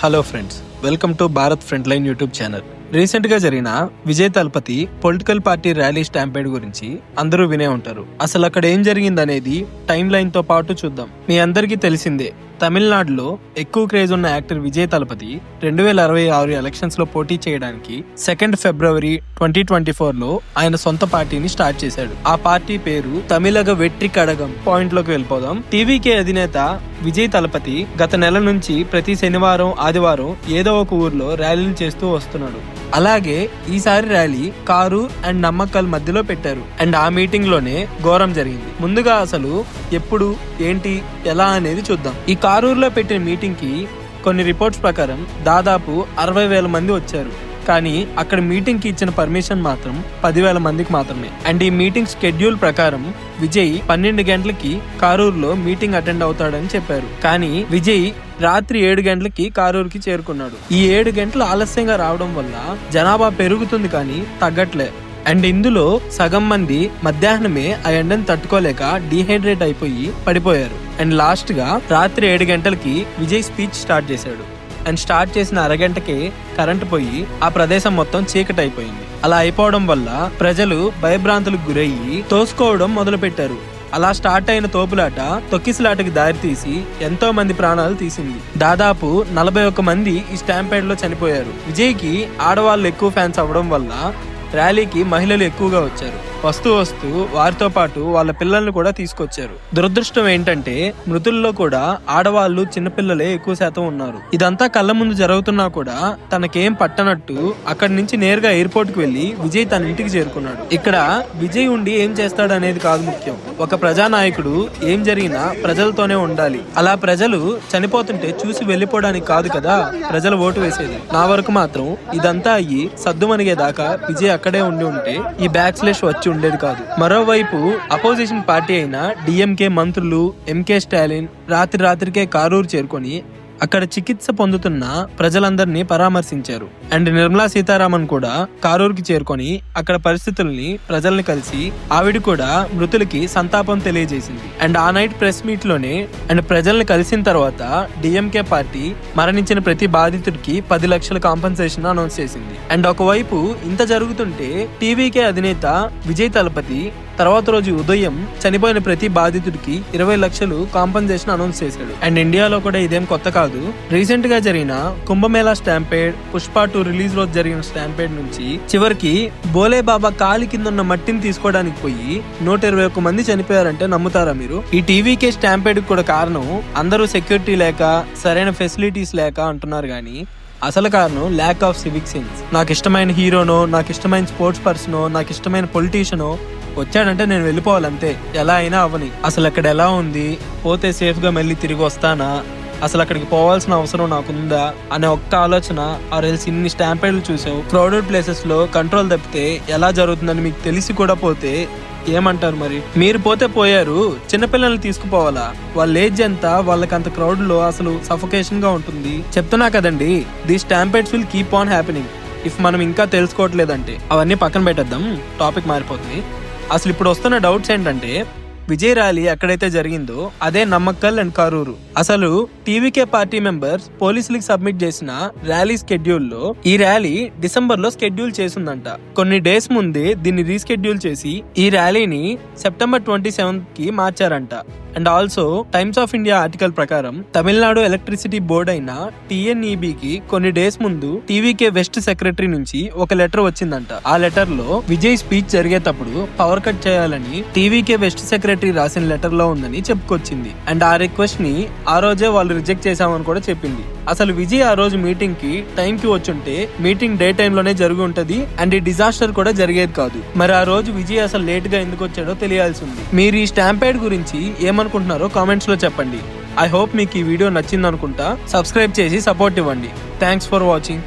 Hello friends welcome to Bharat front line YouTube channel రీసెంట్గా జరిగిన Vijay Thalapathy political party rally stampede గురించి అందరూ వినే ఉంటారు. అసలు అక్కడ ఏం జరిగిందనేది టైం లైన్తో పాటు చూద్దాం. మీ అందరికీ తెలిసిందే తమిళనాడులో ఎక్కువ క్రేజ్ ఉన్న యాక్టర్ విజయ్ తలపతి రెండు వేల అరవై ఆరు ఎలక్షన్స్లో పోటీ చేయడానికి సెకండ్ ఫిబ్రవరి ట్వంటీ ట్వంటీ ఫోర్లో ఆయన సొంత పార్టీని స్టార్ట్ చేశాడు. ఆ పార్టీ పేరు తమిళగ వెట్రి కడగం పాయింట్లోకి వెళ్ళిపోదాం. టీవీకే అధినేత విజయ్ తలపతి గత నెల నుంచి ప్రతి శనివారం ఆదివారం ఏదో ఒక ఊర్లో ర్యాలీలు చేస్తూ వస్తున్నాడు. అలాగే ఈసారి ర్యాలీ కారు అండ్ నమ్మకల్ మధ్యలో పెట్టారు. అండ్ ఆ మీటింగ్లోనే ఘోరం జరిగింది. ముందుగా అసలు ఎప్పుడు ఏంటి ఎలా అనేది చూద్దాం. ఈ కారూరులో పెట్టిన మీటింగ్కి కొన్ని రిపోర్ట్స్ ప్రకారం దాదాపు అరవై వేల మంది వచ్చారు. కానీ అక్కడ మీటింగ్కి ఇచ్చిన పర్మిషన్ మాత్రం పదివేల మందికి మాత్రమే. అండ్ ఈ మీటింగ్ షెడ్యూల్ ప్రకారం విజయ్ పన్నెండు గంటలకి కారూరులో మీటింగ్ అటెండ్ అవుతాడని చెప్పారు. కానీ విజయ్ రాత్రి ఏడు గంటలకి కారూరుకి చేరుకున్నాడు. ఈ ఏడు గంటలు ఆలస్యంగా రావడం వల్ల జనాభా పెరుగుతుంది కానీ తగ్గట్లే. అండ్ ఇందులో సగం మంది మధ్యాహ్నమే ఆ ఎండను తట్టుకోలేక డీహైడ్రేట్ అయిపోయి పడిపోయారు. అండ్ లాస్ట్గా రాత్రి ఏడు గంటలకి విజయ్ స్పీచ్ స్టార్ట్ చేశాడు. అండ్ స్టార్ట్ చేసిన అరగంటకే కరెంట్ పోయి ఆ ప్రదేశం మొత్తం చీకటి అయిపోయింది అలా అయిపోవడం వల్ల ప్రజలు భయభ్రాంతులకు గురయ్యి తోసుకోవడం మొదలు పెట్టారు అలా స్టార్ట్ అయిన తోపులాట తొక్కిసలాటకి దారితీసి ఎంతో మంది ప్రాణాలు తీసింది. దాదాపు నలభై ఒక్క మంది ఈ స్టాంపేడ్లో చనిపోయారు. విజయ్కి ఆడవాళ్ళు ఎక్కువ ఫ్యాన్స్ అవ్వడం వల్ల ర్యాలీకి మహిళలు ఎక్కువగా వచ్చారు. వస్తూ వస్తూ వారితో పాటు వాళ్ళ పిల్లల్ని కూడా తీసుకొచ్చారు. దురదృష్టం ఏంటంటే మృతుల్లో కూడా ఆడవాళ్ళు చిన్నపిల్లలే ఎక్కువ శాతం ఉన్నారు. ఇదంతా కళ్ళ ముందు జరుగుతున్నా కూడా తనకేం పట్టనట్టు అక్కడి నుంచి నేరుగా ఎయిర్పోర్ట్కు వెళ్ళి విజయ్ తన ఇంటికి చేరుకున్నాడు. ఇక్కడ విజయ్ ఉండి ఏం చేస్తాడు అనేది కాదు ముఖ్యం. ఒక ప్రజానాయకుడు ఏం జరిగినా ప్రజలతోనే ఉండాలి. అలా ప్రజలు చనిపోతుంటే చూసి వెళ్ళిపోవడానికి కాదు కదా ప్రజలు ఓటు వేసేది. నా వరకు మాత్రం ఇదంతా అయ్యి సద్దుమణిగేదాకా విజయ్ అక్కడే ఉండి ఉంటే ఈ బ్యాక్ వచ్చి ఉండేది కాదు. మరోవైపు అపోజిషన్ పార్టీ అయిన డిఎంకే మంత్రులు ఎంకే స్టాలిన్ రాత్రి రాత్రికే కారూరు చేరుకొని అక్కడ చికిత్స పొందుతున్న ప్రజలందరినీ పరామర్శించారు. అండ్ నిర్మలా సీతారామన్ కూడా కారూరుకి చేరుకొని అక్కడ పరిస్థితుల్ని ప్రజల్ని కలిసి ఆవిడ కూడా మృతులకి సంతాపం తెలియజేసింది. అండ్ ఆ నైట్ ప్రెస్ మీట్లోనే అండ్ ప్రజల్ని కలిసిన తర్వాత డిఎంకే పార్టీ మరణించిన ప్రతి బాధితుడికి పది లక్షల కాంపన్సేషన్ అనౌన్స్ చేసింది. అండ్ ఒకవైపు ఇంత జరుగుతుంటే టీవీకే అధినేత విజయ్ తలపతి తర్వాత రోజు ఉదయం చనిపోయిన ప్రతి బాధితుడికి ఇరవై లక్షలు కాంపన్సేషన్ అనౌన్స్ చేశాడు. అండ్ ఇండియాలో కూడా ఇదేం కొత్త కాదు. రీసెంట్గా జరిగిన Kumbh Mela stampede Pushpa two release రోజు జరిగిన స్టాంపేడ్ నుంచి చివరికి బోలే బాబా కాలి కింద ఉన్న మట్టిని తీసుకోవడానికి పోయి నూట ఇరవై ఒక్క మంది చనిపోయారంటే నమ్ముతారా మీరు? ఈ టీవీకే స్టాంపేడ్ కూడా కారణం అందరూ సెక్యూరిటీ లేక సరైన ఫెసిలిటీస్ లేక అంటున్నారు కానీ అసలు కారణం ల్యాక్ ఆఫ్ సివిక్ సెన్స్ నాకు ఇష్టమైన హీరోనో నాకు ఇష్టమైన స్పోర్ట్స్ పర్సనో నాకు ఇష్టమైన పొలిటీషియనో వచ్చాడంటే నేను వెళ్ళిపోవాలంతే. ఎలా అయినా అవని. అసలు అక్కడ ఎలా ఉంది? పోతే సేఫ్గా మళ్ళీ తిరిగి వస్తానా? అసలు అక్కడికి పోవాల్సిన అవసరం నాకుందా అనే ఒక్క ఆలోచన ఆ రైల్స్ ఇన్ని స్టాంపేడ్లు చూసావు. క్రౌడెడ్ ప్లేసెస్లో కంట్రోల్ తప్పితే ఎలా జరుగుతుందని మీకు తెలిసి కూడా పోతే ఏమంటారు మరి? మీరు పోతే పోయారు చిన్నపిల్లల్ని తీసుకుపోవాలా? వాళ్ళ ఏజ్ ఎంత? వాళ్ళకి అంత క్రౌడ్లో అసలు సఫకేషన్గా ఉంటుంది. చెప్తున్నా కదండి the stampedes will keep on happening. If మనం ఇంకా తెలుసుకోవట్లేదంటే అవన్నీ పక్కన పెట్టేద్దాం. టాపిక్ మారిపోతుంది. అసలు ఇప్పుడు వస్తున్న డౌట్స్ ఏంటంటే విజయ్ ర్యాలీ ఎక్కడైతే జరిగిందో అదే నమ్మక్కల్ అండ్ కరూరు. అసలు టీవీకే పార్టీ మెంబర్స్ పోలీసులకు సబ్మిట్ చేసిన ర్యాలీ షెడ్యూల్లో ఈ ర్యాలీ డిసెంబర్లో షెడ్యూల్ చేసిందంట. కొన్ని డేస్ ముందే దీన్ని రీస్కెడ్యూల్ చేసి ఈ ర్యాలీని సెప్టెంబర్ ట్వంటీ సెవెంత్కి మార్చారంట. And also Times of India article ప్రకారం తమిళనాడు ఎలక్ట్రిసిటీ బోర్డ్ అయిన టిఎన్ఈబి కి కొన్ని డేస్ ముందు టీవీకే వెస్ట్ సెక్రటరీ నుంచి ఒక లెటర్ వచ్చిందంట. ఆ లెటర్లో విజయ్ స్పీచ్ జరిగేటప్పుడు పవర్ కట్ చేయాలని టీవీకే వెస్ట్ సెక్రటరీ రాసిన లెటర్లో ఉందని చెప్పుకొచ్చింది. అండ్ ఆ రిక్వెస్ట్ని ఆ రోజే వాళ్ళు రిజెక్ట్ చేశామని కూడా చెప్పింది. అసలు విజయ్ ఆ రోజు మీటింగ్కి టైం కి వచ్చుంటే మీటింగ్ డే టైమ్లోనే జరిగి ఉంటది అండ్ ఈ డిజాస్టర్ కూడా జరిగేది కాదు. మరి ఆ రోజు విజయ్ అసలు లేట్గా ఎందుకు వచ్చాడో తెలియాల్సి ఉంది. మీరు ఈ స్టాంపైడ్ గురించి ఏమనుకుంటున్నారో కామెంట్స్లో చెప్పండి. ఐ హోప్ మీకు ఈ వీడియో నచ్చిందనుకుంటా. సబ్స్క్రైబ్ చేసి సపోర్ట్ ఇవ్వండి. Thanks for watching